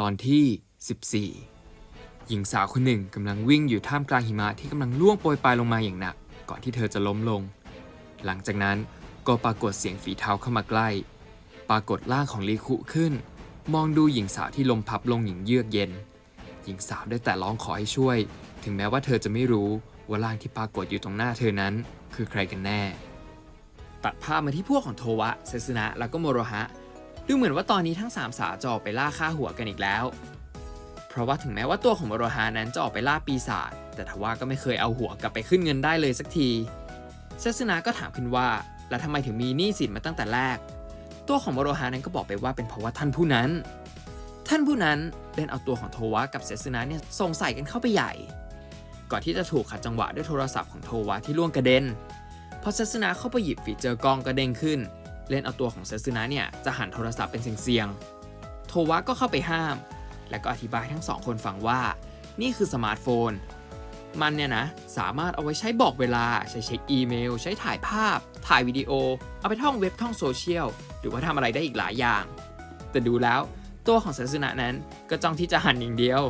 ตอนที่ 14 หญิงสาวคนหนึ่งกำลังวิ่งอยู่ท่ามกลางหิมะที่กำลังล่วงโปรยปลายลงมาอย่างหนัก ก่อนที่เธอจะล้มลง หลังจากนั้นก็ปรากฏเสียงฝีเท้าเข้ามาใกล้ ปรากฏร่างของลีคุขึ้น มองดูหญิงสาวที่ลมพับลงอย่างเยือกเย็น หญิงสาวได้แต่ร้องขอให้ช่วย ถึงแม้ว่าเธอจะไม่รู้ว่าร่างที่ปรากฏอยู่ตรงหน้าเธอนั้น คือใครกันแน่ ตัดภาพมาที่พวกของโทวะเซซึนะแล้วก็โมโรฮะ ดูเหมือนว่าตอนนี้ทั้งสามสาวจะออกไปล่าฆ่าหัวกันอีกแล้ว เพราะว่าถึงแม้ว่าตัวของโมโรฮานั้นจะออกไปล่าปีศาจ แต่ทว่าก็ไม่เคยเอาหัวกลับไปขึ้นเงินได้เลยสักทีเซซึนะก็ถามขึ้นว่า แล้วทำไมถึงมีหนี้สินมาตั้งแต่แรก ตัวของโมโรฮานั้นก็บอกไปว่าเป็นเพราะว่าท่านผู้นั้น ท่านผู้นั้นเล่นเอาตัวของโทวะกับเซซึนะเนี่ยสงใสัยกันเข้าไปใหญ่ ก่อนที่จะถูกขัดจังหวะด้วยโทรศัพท์ของโทวะที่ล่วงกระเด็นพอเซซึนะเข้าไปหยิบฟีเจอร์กล้องกระเด้งขึ้น เล่นเอาตัวของเซซึนะเนี่ยจะหันโทรศัพท์เป็นเสียงๆโทวะก็เข้าไปห้าม และก็อธิบายทั้งสองคนฟังว่า นี่คือสมาร์ทโฟน มันเนี่ยนะ สามารถเอาไว้ใช้บอกเวลา ใช้เช็คอีเมล ใช้ถ่ายภาพ ถ่ายวิดีโอ เอาไปท่องเว็บท่องโซเชียล หรือว่าทำอะไรได้อีกหลายอย่าง แต่ดูแล้วตัวของเซซึนะนั้นก็จ้องที่จะหันอย่างเดียว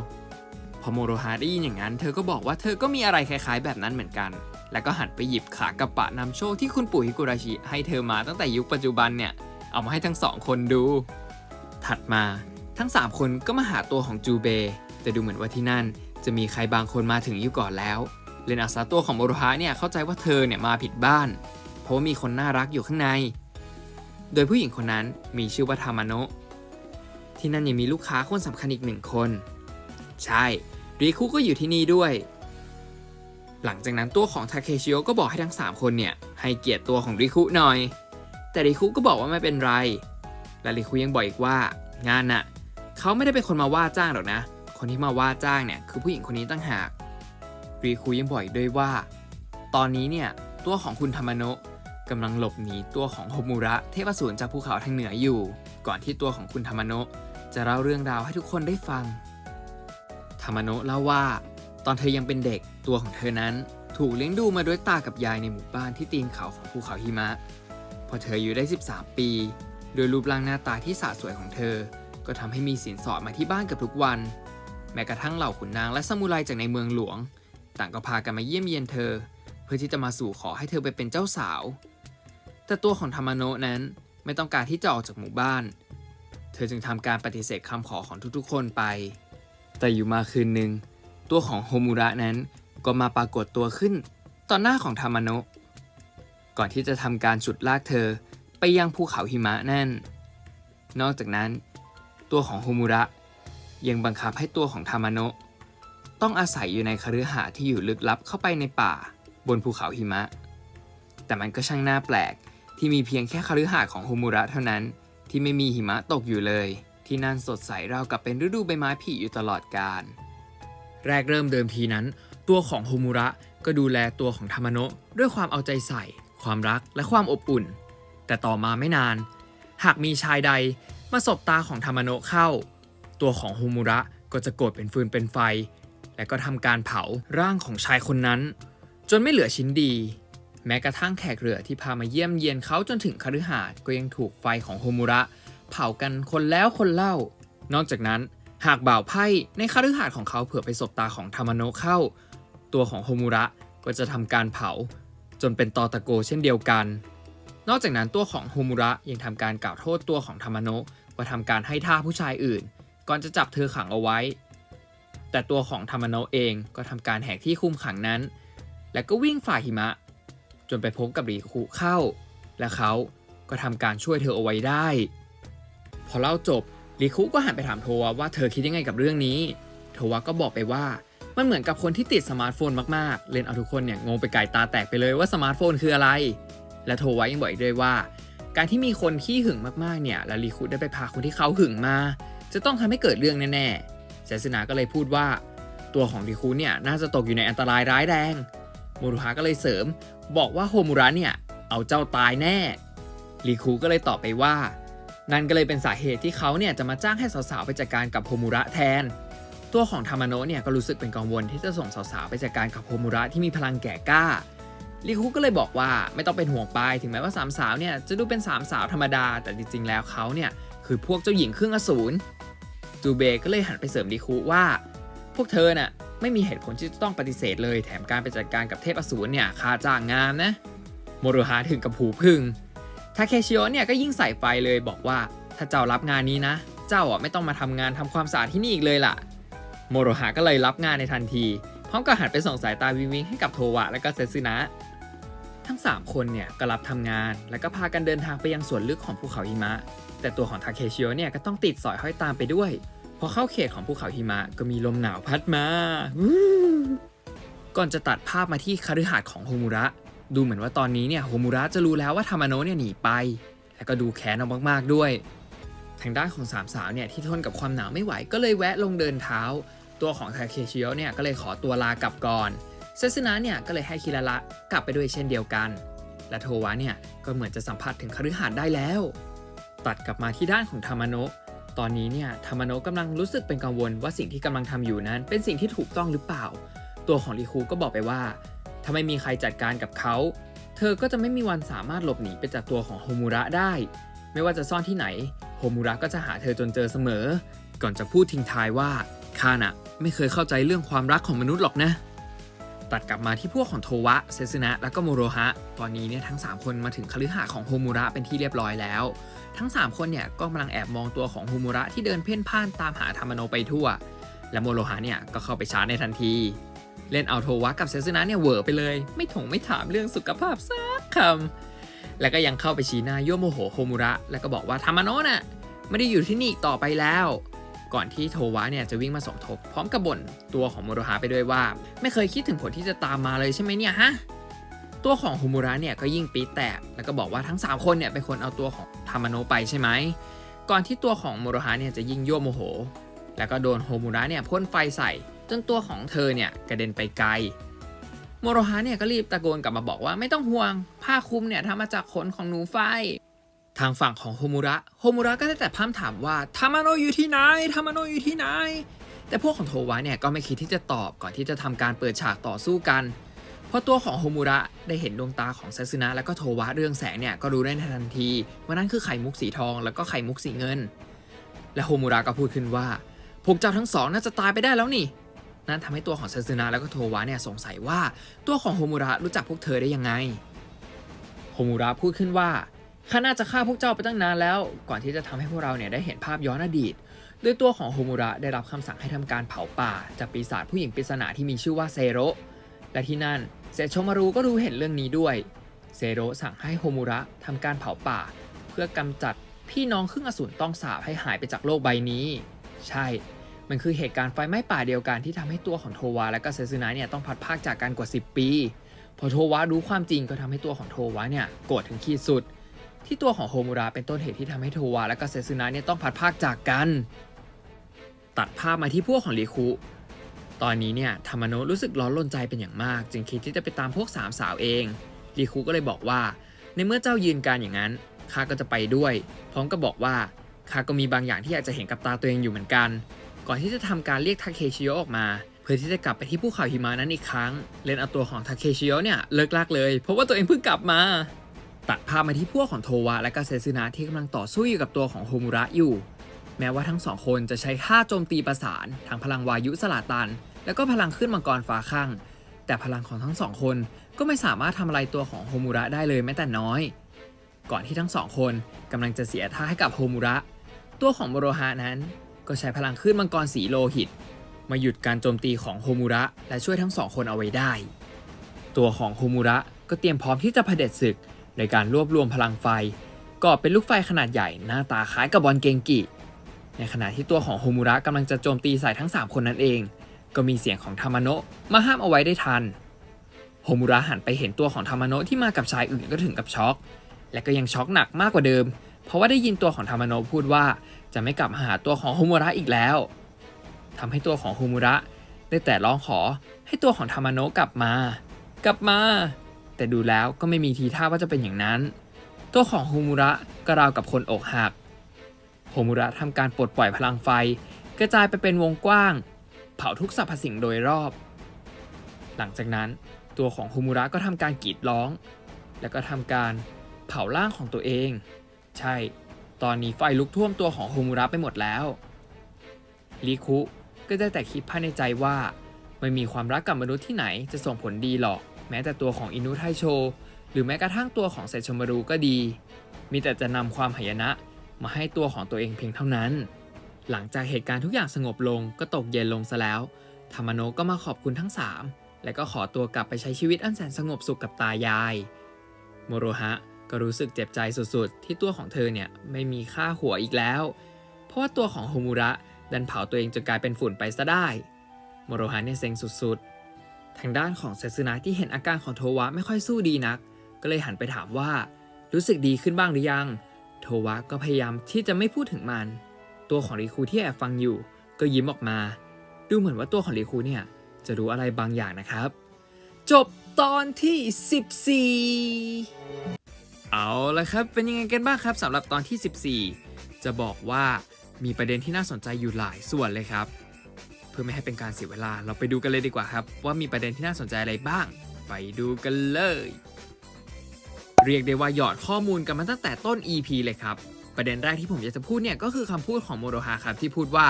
พอโมโรฮาได้ยินอย่างนั้น เธอก็บอกว่าเธอก็มีอะไรคล้ายๆ แบบนั้นเหมือนกัน แล้วก็หันไปหยิบขากระปะนำโชคที่คุณปู่ฮิกุราชิให้เธอมาตั้งแต่ยุคปัจจุบันเนี่ย เอามาให้ทั้งสองคนดู ถัดมาทั้ง 3 คนก็มาหาตัวของจูเบ แต่ดูเหมือนว่าที่นั่น จะมีใครบางคนมาถึงอยู่ก่อนแล้วเลนอาซาตัวของโมโรฮะเนี่ยเข้าใจว่าเธอเนี่ยมาผิดบ้าน เพราะว่ามีคนน่ารักอยู่ข้างใน โดยผู้หญิงคนนั้นมีชื่อว่าทามาโนะที่นั่นยังมีลูกค้าคนสำคัญอีกหนึ่งคน ใช่ริคุก็อยู่ที่นี่ด้วย หลังจากนั้นตัวของทาเคชิโอก็บอกให้ทั้ง 3 คนเนี่ย ให้เกียรติตัวของริคุหน่อย แต่ริคุก็บอกว่าไม่เป็นไร และริคุยังบอกอีกว่า งานน่ะเขาไม่ได้เป็นคนมาว่าจ้างหรอกนะ คนที่มาว่าจ้างเนี่ยคือผู้หญิงคนนี้ตั้งหากริคุยังบอกอีกด้วยว่า ตอนนี้เนี่ยตัวของคุณธรรมโนะกำลังหลบหนีตัวของโฮมูระเทพสูรจากภูเขาทางเหนืออยู่ ก่อนที่ตัวของคุณธรรมโนะจะเล่าเรื่องราวให้ทุกคนได้ฟังธรรมโนะเล่าว่า ตอนเธอยังเป็นเด็กตัวของเธอนั้น ถูกเลี้ยงดูมาด้วยตากับยายในหมู่บ้านที่ตีนเขาของภูเขาหิมะ พอเธออยู่ได้ 13 ปี โดยรูปร่างหน้าตาที่สะสวยของเธอ ก็ทำให้มีสินสอดมาที่บ้านกับทุกวัน แม้กระทั่งเหล่าขุนนางและซามูไรจากในเมืองหลวง ต่างก็พากันมาเยี่ยมเยียนเธอ เพื่อที่จะมาสู่ขอให้เธอไปเป็นเจ้าสาว แต่ตัวของธรรมโนะนั้นไม่ต้องการที่จะออกจากหมู่บ้าน เธอจึงทำการปฏิเสธคำขอของทุกๆ คนไป แต่อยู่มาคืนหนึ่ง ตัวของโฮมูระนั้นก็มาปรากฏตัวขึ้นต่อหน้าของธรรมโนะก่อนที่จะทำการฉุดลากเธอไปยังภูเขาหิมะนั่น นอกจากนั้น ตัวของโฮมูระยังบังคับให้ตัวของธรรมโนะต้องอาศัยอยู่ในคฤหาสน์ที่อยู่ลึกลับเข้าไปในป่าบนภูเขาหิมะ แต่มันก็ช่างน่าแปลกที่มีเพียงแค่คฤหาสน์ของโฮมูระเท่านั้นที่ไม่มีหิมะตกอยู่เลย ที่นั่นสดใสราวกับเป็นฤดูใบไม้ผลิอยู่ตลอดกาล แรกเริ่มเดิมทีนั้น ตัวของโฮมุระก็ดูแลตัวของธรรมโนะด้วยความเอาใจใส่ ความรักและความอบอุ่น แต่ต่อมาไม่นาน หากมีชายใดมาสบตาของธรรมโนะเข้า ตัวของโฮมุระก็จะโกรธเป็นฟืนเป็นไฟ และก็ทำการเผาร่างของชายคนนั้น จนไม่เหลือชิ้นดี แม้กระทั่งแขกเรือที่พามาเยี่ยมเยียนเขาจนถึงคฤหาสน์ก็ยังถูกไฟของโฮมุระ เผากันคนแล้วคนเล่า นอกจากนั้น หากบ่าวไพ่ในคฤหาสน์ของเขาเผื่อไปสบตาของธรรมโนะเข้า ตัวของโฮมุระก็จะทำการเผา จนเป็นตอตะโกเช่นเดียวกัน นอกจากนั้นตัวของโฮมุระยังทำการกล่าวโทษตัวของธรรมโนะว่าทำการให้ท่าผู้ชายอื่น ก่อนจะจับเธอขังเอาไว้ แต่ตัวของธรรมโนะเองก็ทำการแหกที่คุมขังนั้น และก็วิ่งฝ่าหิมะ จนไปพบกับรีคุเข้า และเขาก็ทำการช่วยเธอเอาไว้ได้ พอเล่าจบ รีคุก็หันไปถามโทวะว่าเธอคิดยังไงกับเรื่องนี้ โทวะก็บอกไปว่ามันเหมือนกับคนที่ติดสมาร์ทโฟนมากๆ เล่นเอาทุกคนเนี่ยงงไปไก่ตาแตกไปเลยว่าสมาร์ทโฟนคืออะไร และโทวะยังบอกอีกด้วยว่า การที่มีคนขี้หึงมากๆเนี่ยแล้วรีคุได้ไปพาคนที่เขาหึงมา จะต้องทำให้เกิดเรื่องแน่ๆเซซึนะก็เลยพูดว่า ตัวของรีคุเนี่ยน่าจะตกอยู่ในอันตรายร้ายแรงโมรุฮะก็เลยเสริม บอกว่าโฮมุระเนี่ยเอาเจ้าตายแน่รีคุก็เลยตอบไปว่า นั่นก็เลยเป็นสาเหตุที่เขาเนี่ยจะมาจ้างให้สาวๆไปจัดการกับโฮมุระแทน ตัวของธรรมโนะเนี่ยก็รู้สึกเป็นกังวลที่จะส่งสาวๆไปจัดการกับโฮมุระที่มีพลังแก่กล้าลิคุก็เลยบอกว่าไม่ต้องเป็นห่วงไปถึงแม้ว่าสามสาวเนี่ยจะดูเป็นสามสาวธรรมดา แต่จริงๆแล้วเขาเนี่ยคือพวกเจ้าหญิงครึ่งอสูรซูเบก็เลยหันไปเสริมริคุว่า พวกเธอน่ะไม่มีเหตุผลที่จะต้องปฏิเสธเลย แถมการไปจัดการกับเทพอสูรเนี่ยค่าจ้างงามนะโมโรฮะถึงกับหูพึ่ง ทาเคชิโอเนี่ยก็ยิ่งใส่ไฟเลยบอกว่าถ้าเจ้ารับงานนี้นะ เจ้าอะไม่ต้องมาทำงานทำความสะอาดที่นี่อีกเลยล่ะ โมโรฮะก็เลยรับงานในทันที พร้อมกับหันไปส่องสายตาวิงวิงให้กับโทวะและก็เซซึนะ ทั้ง 3 คนเนี่ยก็รับทำงาน แล้วก็พากันเดินทางไปยังส่วนลึกของภูเขาหิมะ แต่ตัวของทาเคชิโอเนี่ยก็ต้องติดสอยห้อยตามไปด้วย พอเข้าเขตของภูเขาหิมะก็มีลมหนาวพัดมาก่อนจะตัดภาพมาที่คฤหาสน์ของโฮมุระ ดูเหมือนว่าตอนนี้เนี่ยโฮมุระจะรู้แล้วว่าธรรมาโนะเนี่ยหนีไป แล้วก็ดูแค้นเอามากๆด้วย ทางด้านของสามสาวเนี่ยที่ทนกับความหนาวไม่ไหวก็เลยแวะลงเดินเท้า ตัวของทาเคชิโอะเนี่ยก็เลยขอตัวลากลับก่อนเซซึนะเนี่ยก็เลยให้คิราระกลับไปด้วยเช่นเดียวกัน และโทวะเนี่ยก็เหมือนจะสัมผัสถึงคฤหาสน์ได้แล้ว ตัดกลับมาที่ด้านของธรรมาโนะตอนนี้เนี่ยธรรมาโนะกำลังรู้สึกเป็นกังวลว่าสิ่งที่กำลังทำอยู่นั้น เป็นสิ่งที่ถูกต้องหรือเปล่า ตัวของริคูก็บอกไปว่า ถ้าไม่มีใครจัดการกับเขา เธอก็จะไม่มีวันสามารถหลบหนีไปจากตัวของโฮมูระได้ ไม่ว่าจะซ่อนที่ไหน โฮมูระก็จะหาเธอจนเจอเสมอ ก่อนจะพูดทิ้งท้ายว่าข้าน่ะไม่เคยเข้าใจเรื่องความรักของมนุษย์หรอกนะ ตัดกลับมาที่พวกของโทวะ เซซึนะ แล้วก็โมโรฮะ ตอนนี้เนี่ยทั้ง 3 คนมาถึงคฤหาสน์ของโฮมูระเป็นที่เรียบร้อยแล้ว ทั้ง 3 คนเนี่ยก็กำลังแอบมองตัวของโฮมูระที่เดินเพ่นพ่านตามหาธรรมโนไปทั่ว และโมโรฮะเนี่ยก็เข้าไปชาร์จในทันที เล่นเอาโทวะกับเซซึนะเนี่ยเวอไปเลย ไม่ถงไม่ถามเรื่องสุขภาพสักคำแล้วก็ยังเข้าไปชี้หน้ายั่วโมโหโฮมุระ แล้วก็บอกว่าธรรมโนะน่ะไม่ได้อยู่ที่นี่ต่อไปแล้ว ก่อนที่โทวะเนี่ยจะวิ่งมาสมทบ พร้อมกับบ่นตัวของโมโรฮะไปด้วยว่า ไม่เคยคิดถึงผลที่จะตามมาเลยใช่ไหมเนี่ยฮะตัวของโฮมุระเนี่ยก็ยิ่งปี๊แตกแล้วก็บอกว่าทั้ง 3 คนเนี่ยเป็นคนเอาตัวของธรรมโนะไปใช่ไหมก่อนที่ตัวของโมโรฮะเนี่ยจะยิ่งยั่วโมโห แล้วก็โดนโฮมุระเนี่ยพ่นไฟใส่ จนตัวของเธอเนี่ยกระเด็นไปไกลโมโรฮะเนี่ยก็รีบตะโกนกลับมาบอกว่าไม่ต้องห่วง ผ้าคลุมเนี่ยทำมาจากขนของหนูไฟ ทางฝั่งของโฮมุระโฮมุระก็ได้แต่พร่ำถามว่าทามาโนอยู่ที่ไหนทามาโนอยู่ที่ไหน แต่พวกของโทวะเนี่ยก็ไม่คิดที่จะตอบก่อนที่จะทำการเปิดฉากต่อสู้กันเพราะตัวของโฮมุระได้เห็นดวงตาของเซซึนะและก็โทวะเรื่องแสงเนี่ยก็รู้ได้ในทันทีว่านั่นคือไข่มุกสีทองแล้วก็ไข่มุกสีเงิน และโฮมุระก็พูดขึ้นว่าพวกเจ้าทั้งสองน่าจะตายไปได้แล้วนี่ นั่นทำให้ตัวของเซซึนะแล้วก็โทวะเนี่ยสงสัยว่าตัวของโฮมุระรู้จักพวกเธอได้ยังไง โฮมุระพูดขึ้นว่าข้าน่าจะฆ่าพวกเจ้าไปตั้งนานแล้ว ก่อนที่จะทำให้พวกเราเนี่ยได้เห็นภาพย้อนอดีตโดยตัวของโฮมุระได้รับคำสั่งให้ทำการเผาป่า จากปีศาจผู้หญิงปริศนาที่มีชื่อว่าเซโรและที่นั่นเซโชมารุก็รู้เห็นเรื่องนี้ด้วย เซโรสั่งให้โฮมุระทำการเผาป่า เพื่อกำจัดพี่น้องครึ่งอสูรต้องสาบให้หายไปจากโลกใบนี้ ใช่ มันคือเหตุการณ์ไฟไหม้ป่าเดียวกันที่ทำให้ตัวของโทวะและก็เซซึนะเนี่ยต้องพัดพรากจากกันกว่า 10 ปี พอโทวะรู้ความจริงก็ทำให้ตัวของโทวะเนี่ยโกรธถึงขีดสุด ที่ตัวของโฮมุระเป็นต้นเหตุที่ทำให้โทวะและก็เซซึนะเนี่ยต้องพัดพรากจากกัน ตัดภาพมาที่พวกของริคุตอนนี้เนี่ยธรรมโนะรู้สึกร้อนรนใจเป็นอย่างมาก จึงคิดที่จะไปตามพวกสามสาวเองริคุก็เลยบอกว่า ในเมื่อเจ้ายืนการอย่างนั้นข้าก็จะไปด้วย พร้อมกับบอกว่าข้าก็มีบางอย่างที่อยากจะเห็นกับตาตัวเองอยู่เหมือนกัน ก่อนที่จะทำการเรียกทาเคชิโอะออกมา เพื่อที่จะกลับไปที่ภูเขาหิมะนั้นอีกครั้ง เล่นเอาตัวของทาเคชิโอะเนี่ยเลิกลากเลย เพราะว่าตัวเองเพิ่งกลับมา ตัดภาพมาที่พวกของโทวะและก็เซซึนะที่กำลังต่อสู้อยู่กับตัวของโฮมุระอยู่ แม้ว่าทั้งสองคนจะใช้ท่าโจมตีประสานทั้งพลังวายุสลาตัน แล้วก็พลังขึ้นมังกรฟ้าข้างแต่พลังของทั้งสองคนก็ไม่สามารถทำอะไรตัวของโฮมุระได้เลยแม้แต่น้อย ก่อนที่ทั้งสองคนกำลังจะเสียท่าให้กับโฮมุระ ตัวของโมโรฮะนั้น ก็ใช้พลังขึ้นมังกรสีโลหิต มาหยุดการโจมตีของโฮมุระและช่วยทั้งสองคนเอาไว้ได้ ตัวของโฮมุระก็เตรียมพร้อมที่จะเผด็จศึกในการรวบรวมพลังไฟก่อเป็นลูกไฟขนาดใหญ่หน้าตาคล้ายกับบอลเกงกิในขณะที่ตัวของโฮมุระกำลังจะโจมตีใส่ทั้ง 3 คนนั้นเอง ก็มีเสียงของธรรมโนะมาห้ามเอาไว้ได้ทัน โฮมุระหันไปเห็นตัวของธรรมโนะที่มากับชายอื่นก็ถึงกับช็อก และก็ยังช็อกหนักมากกว่าเดิม เพราะว่าได้ยินตัวของธรรมโนะพูดว่า จะไม่กลับมาหาตัวของโฮมุระอีกแล้วทำให้ตัวของโฮมุระได้แต่ร้องขอให้ตัวของธรรมโนะกลับมา กลับมา แต่ดูแล้วก็ไม่มีทีท่าว่าจะเป็นอย่างนั้น ตัวของโฮมุระก็ราวกับคนอกหักโฮมุระทำการปลดปล่อยพลังไฟ กระจายไปเป็นวงกว้าง เผาทุกสรรพสิ่งโดยรอบ หลังจากนั้นตัวของโฮมุระก็ทำการกรีดร้อง แล้วก็ทำการเผาร่างของตัวเอง ใช่ ตอนนี้ไฟลุกท่วมตัวของโฮมุระไปหมดแล้วลีคุก็ได้แต่คิดภายในใจว่าไม่มีความรักกับมนุษย์ที่ไหนจะส่งผลดีหรอก แม้แต่ตัวของอินุไทโช หรือแม้กระทั่งตัวของเซชมารุก็ดี มีแต่จะนำความหายนะมาให้ตัวของตัวเองเพียงเท่านั้น หลังจากเหตุการณ์ทุกอย่างสงบลงก็ตกเย็นลงซะแล้วธรรมโนก็มาขอบคุณทั้งสามและก็ขอตัวกลับไปใช้ชีวิตอันแสนสงบสุขกับตายาย โมโรฮะ ก็รู้สึกเจ็บใจสุดๆ ที่ตัวของเธอเนี่ยไม่มีค่าหัวอีกแล้ว เพราะว่าตัวของโฮมุระดันเผาตัวเองจนกลายเป็นฝุ่นไปซะได้โมโรฮะเนี่ยเซ็งสุดๆ ทางด้านของเซซึนะที่เห็นอาการของโทวะไม่ค่อยสู้ดีนัก ก็เลยหันไปถามว่า รู้สึกดีขึ้นบ้างหรือยัง โทวะก็พยายามที่จะไม่พูดถึงมัน ตัวของริคูที่แอบฟังอยู่ ก็ยิ้มออกมา ดูเหมือนว่าตัวของริคูเนี่ยจะรู้อะไรบางอย่างนะครับ จบตอนที่ 14 เอาละครับ เป็นยังไงกันบ้างครับสำหรับตอนที่ 14 จะบอกว่ามีประเด็นที่น่าสนใจอยู่หลายส่วนเลยครับ เพื่อไม่ให้เป็นการเสียเวลาเราไปดูกันเลยดีกว่าครับ ว่ามีประเด็นที่น่าสนใจอะไรบ้าง ไปดูกันเลย เรียกได้ว่าหยอดข้อมูลกันมาตั้งแต่ต้น EP เลยครับ ประเด็นแรกที่ผมอยากจะพูดเนี่ยก็คือคำพูดของโมโรฮาครับที่พูดว่า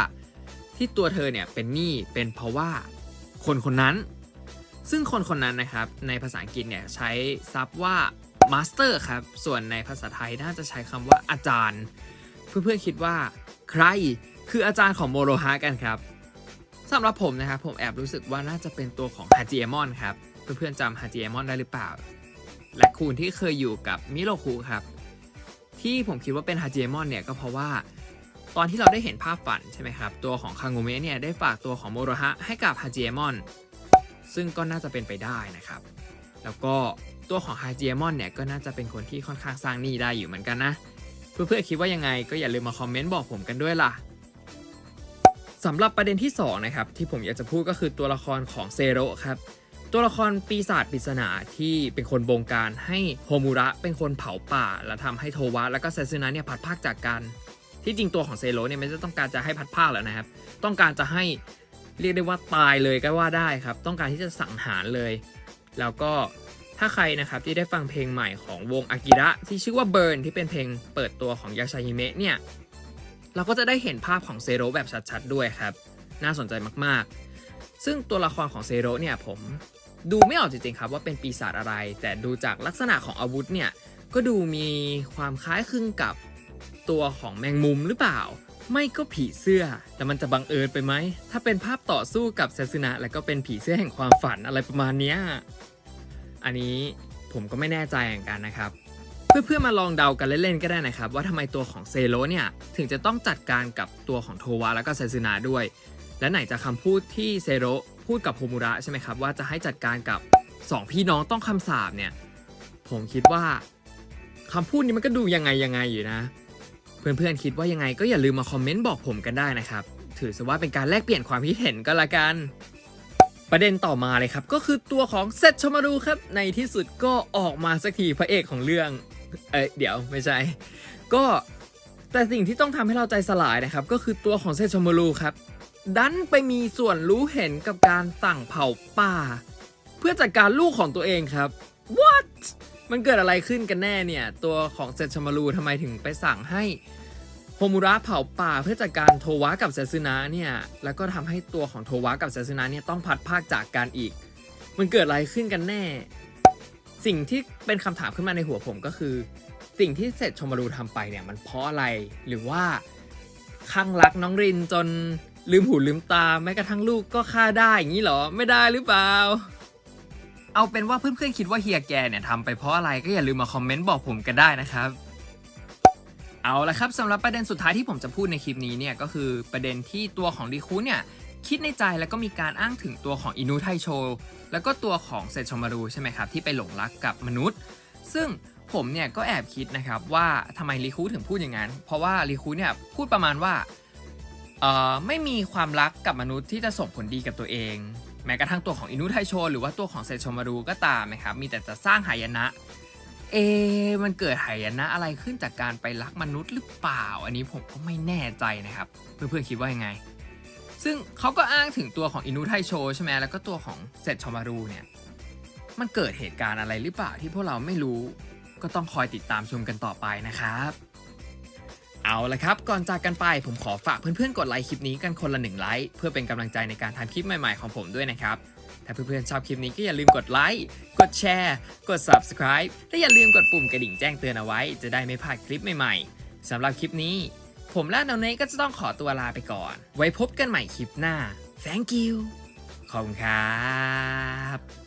ที่ตัวเธอเนี่ยเป็นหนี้เป็นเพราะว่า คนคนนั้น ซึ่งคนคนนั้นนะครับในภาษาอังกฤษเนี่ยใช้ซับว่า master ครับ ส่วนในภาษาไทยน่าจะใช้คำว่าอาจารย์ เพื่อนๆคิดว่าใครคืออาจารย์ของโมโรฮะกันครับสำหรับผมนะครับผมแอบรู้สึกว่าน่าจะเป็นตัวของฮาจิเอมอนครับ เพื่อนๆจำฮาจิเอมอนได้หรือเปล่า และคูณที่เคยอยู่กับมิโรคุครับ ที่ผมคิดว่าเป็นฮาจิเอมอนเนี่ยก็เพราะว่า ตอนที่เราได้เห็นภาพฝันใช่ไหมครับ ตัวของคางโงเมะเนี่ยได้ฝากตัวของโมโรฮะให้กับฮาจิเอมอนซึ่งก็น่าจะเป็นไปได้นะครับ แล้วก็ ตัวของฮาจิเอมอนเนี่ยก็น่าจะเป็นคนที่ค่อนข้างสร้างหนี้ได้อยู่เหมือนกันนะ เพื่อนๆคิดว่ายังไงก็อย่าลืมมาคอมเมนต์บอกผมกันด้วยล่ะสำหรับประเด็นที่สองนะครับที่ผมอยากจะพูดก็คือตัวละครของเซโรครับตัวละครปีศาจปริศนาที่เป็นคนบงการให้โฮมุระเป็นคนเผาป่า และทำให้โทวะและก็เซซึนะเนี่ยพัดพรากจากกัน ที่จริงตัวของเซโรเนี่ยไม่ได้ต้องการจะให้พัดพรากแล้วนะครับ ต้องการจะให้เรียกได้ว่าตายเลยก็ว่าได้ครับ ต้องการที่จะสังหารเลย แล้วก็ ถ้าใครนะครับที่ได้ฟังเพลงใหม่ของวงอากิระที่ชื่อว่าเบิร์นที่เป็นเพลงเปิดตัวของยาชาฮิเมะเนี่ยเราก็จะได้เห็นภาพของเซโร่แบบชัดๆด้วยครับ น่าสนใจมากๆ ซึ่งตัวละครของเซโร่เนี่ยผมดูไม่ออกจริงๆครับว่าเป็นปีศาจอะไร แต่ดูจากลักษณะของอาวุธเนี่ยก็ดูมีความคล้ายคลึงกับตัวของแมงมุมหรือเปล่า ไม่ก็ผีเสื้อ แต่มันจะบังเอิญไปไหม ถ้าเป็นภาพต่อสู้กับเซซึนะแล้วก็เป็นผีเสื้อแห่งความฝันอะไรประมาณเนี้ย อันนี้ผมก็ไม่แน่ใจเหมือนกันนะครับ เพื่อนๆมาลองเดากันเล่นๆก็ได้นะครับ ว่าทำไมตัวของเซโรเนี่ยถึงจะต้องจัดการกับตัวของโทวะแล้วก็เซซึนะด้วย และไหนจะคำพูดที่เซโรพูดกับโฮมุระใช่ไหมครับว่าจะให้จัดการกับสองพี่น้องต้องคำสาปเนี่ยผมคิดว่าคำพูดนี้มันก็ดูยังไงยังไงอยู่นะ เพื่อนๆคิดว่ายังไงก็อย่าลืมมาคอมเมนต์บอกผมกันได้นะครับ ถือซะว่าเป็นการแลกเปลี่ยนความคิดเห็นก็แล้วกัน ประเด็นต่อมาเลยครับ ก็คือตัวของเซตชมารูครับ ในที่สุดก็ออกมาสักทีพระเอกของเรื่อง เอ้ยเดี๋ยวไม่ใช่ ก็แต่สิ่งที่ต้องทำให้เราใจสลายนะครับ ก็คือตัวของเซตชมารูครับ ดันไปมีส่วนรู้เห็นกับการสั่งเผาป่า เพื่อจัดการลูกของตัวเองครับ what มันเกิดอะไรขึ้นกันแน่เนี่ย ตัวของเซตชมารูทำไมถึงไปสั่งให้ โฮมุระเผาป่าเพื่อจัดการโทวะกับเซซึนะเนี่ย แล้วก็ทำให้ตัวของโทวะกับเซซึนะเนี่ยต้องพัดภาคจากกันอีก มันเกิดอะไรขึ้นกันแน่ สิ่งที่เป็นคำถามขึ้นมาในหัวผมก็คือ สิ่งที่เสร็จชมรูทำไปเนี่ยมันเพราะอะไร หรือว่าข้างรักน้องรินจนลืมหูลืมตาแม้กระทั่งลูกก็ฆ่าได้อย่างนี้หรอ ไม่ได้หรือเปล่า เอาเป็นว่าเพื่อนๆคิดว่าเฮียแกเนี่ยทำไปเพราะอะไรก็อย่าลืมมาคอมเมนต์บอกผมกันได้นะครับ เอาละครับสำหรับประเด็นสุดท้ายที่ผมจะพูดในคลิปนี้เนี่ยก็คือประเด็นที่ตัวของริคุเนี่ยคิดในใจแล้วก็มีการอ้างถึงตัวของอินุไทโช แล้วก็ตัวของเซชมารูใช่ไหมครับที่ไปหลงรักกับมนุษย์ ซึ่งผมเนี่ยก็แอบคิดนะครับว่าทำไมริคุถึงพูดอย่างนั้น เพราะว่าริคุเนี่ยพูดประมาณว่าเอ่อไม่มีความรักกับมนุษย์ที่จะส่งผลดีกับตัวเอง แม้กระทั่งตัวของอินุไทโช หรือว่าตัวของเซชมารูก็ตามนะครับมีแต่จะสร้างหายนะ เอ มันเกิดหายนะอะไรขึ้นจากการไปรักมนุษย์หรือเปล่า อันนี้ผมก็ไม่แน่ใจนะครับ เพื่อนๆคิดว่ายังไง ซึ่งเขาก็อ้างถึงตัวของอินุไทโชใช่ไหมแล้วก็ตัวของเซตชมารูเนี่ย มันเกิดเหตุการณ์อะไรหรือเปล่าที่พวกเราไม่รู้ ก็ต้องคอยติดตามชมกันต่อไปนะครับ เอาละครับ ก่อนจากกันไปผมขอฝากเพื่อนๆ กดไลค์คลิปนี้กันคนละหนึ่งไลค์เพื่อเป็นกำลังใจในการทำคลิปใหม่ๆของผมด้วยนะครับ ถ้าเพื่อนๆชอบคลิปนี้ก็อย่าลืมกดไลค์ กดแชร์ กด Subscribe และอย่าลืมกดปุ่มกระดิ่งแจ้งเตือนเอาไว้ จะได้ไม่พลาดคลิปใหม่ๆสำหรับคลิปนี้ ผมและน้องเนยก็จะต้องขอตัวลาไปก่อน ไว้พบกันใหม่คลิปหน้า thank you ขอบคุณครับ